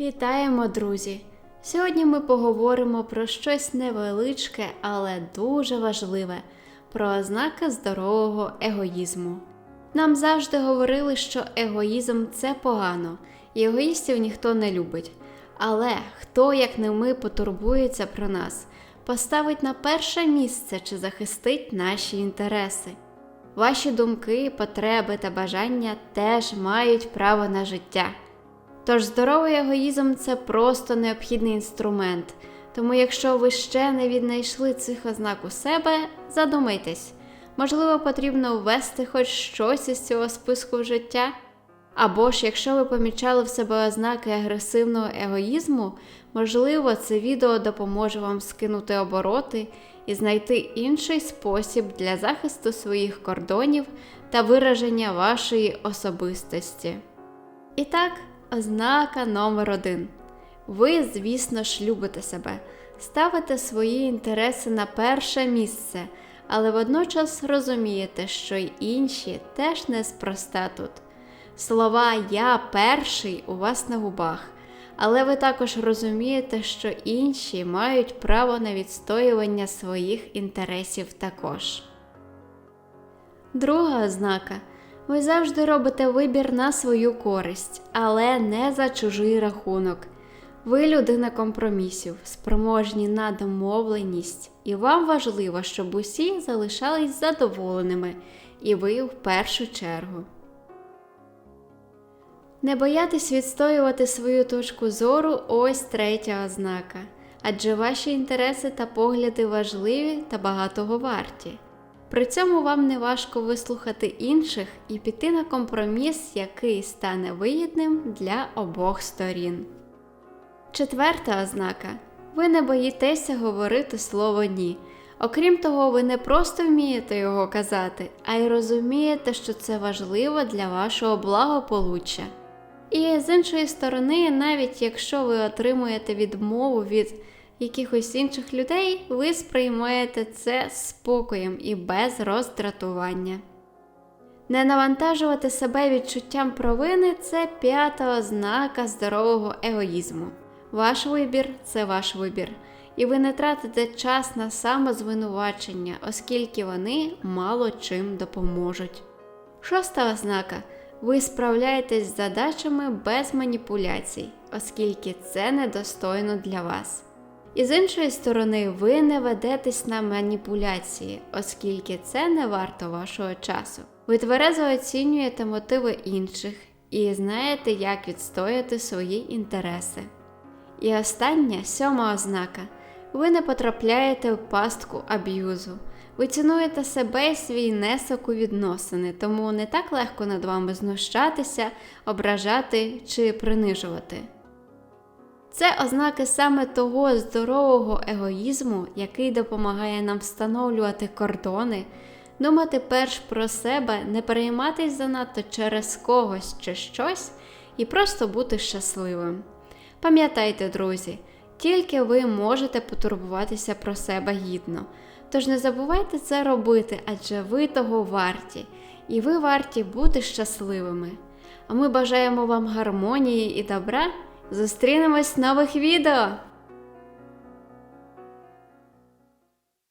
Вітаємо, друзі! Сьогодні ми поговоримо про щось невеличке, але дуже важливе про ознаки здорового егоїзму. Нам завжди говорили, що егоїзм це погано, і егоїстів ніхто не любить. Але хто, як не ми, потурбується про нас, поставить на перше місце чи захистить наші інтереси. Ваші думки, потреби та бажання теж мають право на життя. Тож здоровий егоїзм це просто необхідний інструмент. Тому, якщо ви ще не віднайшли цих ознак у себе, задумайтесь, можливо, потрібно ввести хоч щось із цього списку в життя. Або ж, якщо ви помічали в себе ознаки агресивного егоїзму, можливо, це відео допоможе вам скинути обороти і знайти інший спосіб для захисту своїх кордонів та вираження вашої особистості. І так, ознака номер один. Ви, звісно ж, любите себе, ставите свої інтереси на перше місце, але водночас розумієте, що й інші теж неспроста тут. Слова Я перший у вас на губах, але ви також розумієте, що інші мають право на відстоювання своїх інтересів також. Друга ознака. Ви завжди робите вибір на свою користь, але не за чужий рахунок. Ви людина компромісів, спроможні на домовленість, і вам важливо, щоб усі залишались задоволеними, і ви в першу чергу. Не боятись відстоювати свою точку зору ось третя ознака, адже ваші інтереси та погляди важливі та багатого варті. При цьому вам не важко вислухати інших і піти на компроміс, який стане вигідним для обох сторін. Четверта ознака. Ви не боїтеся говорити слово ні. Окрім того, ви не просто вмієте його казати, а й розумієте, що це важливо для вашого благополуччя. І з іншої сторони, навіть якщо ви отримуєте відмову від якихось інших людей, ви сприймаєте це спокоєм і без роздратування. Не навантажувати себе відчуттям провини це п'ята ознака здорового егоїзму. Ваш вибір це ваш вибір, і ви не тратите час на самозвинувачення, оскільки вони мало чим допоможуть. Шоста ознака. Ви справляєтесь з задачами без маніпуляцій, оскільки це недостойно для вас. І з іншої сторони, ви не ведетесь на маніпуляції, оскільки це не варто вашого часу. Ви тверезо оцінюєте мотиви інших і знаєте, як відстояти свої інтереси. І остання сьома ознака: ви не потрапляєте в пастку аб'юзу. Ви цінуєте себе і свій несок у відносини, тому не так легко над вами знущатися, ображати чи принижувати. Це ознаки саме того здорового егоїзму, який допомагає нам встановлювати кордони, думати перш про себе, не перейматись занадто через когось чи щось і просто бути щасливим. Пам'ятайте, друзі, тільки ви можете потурбуватися про себе гідно. Тож не забувайте це робити, адже ви того варті, і ви варті бути щасливими. А ми бажаємо вам гармонії і добра. Зустрінемось в нових відео!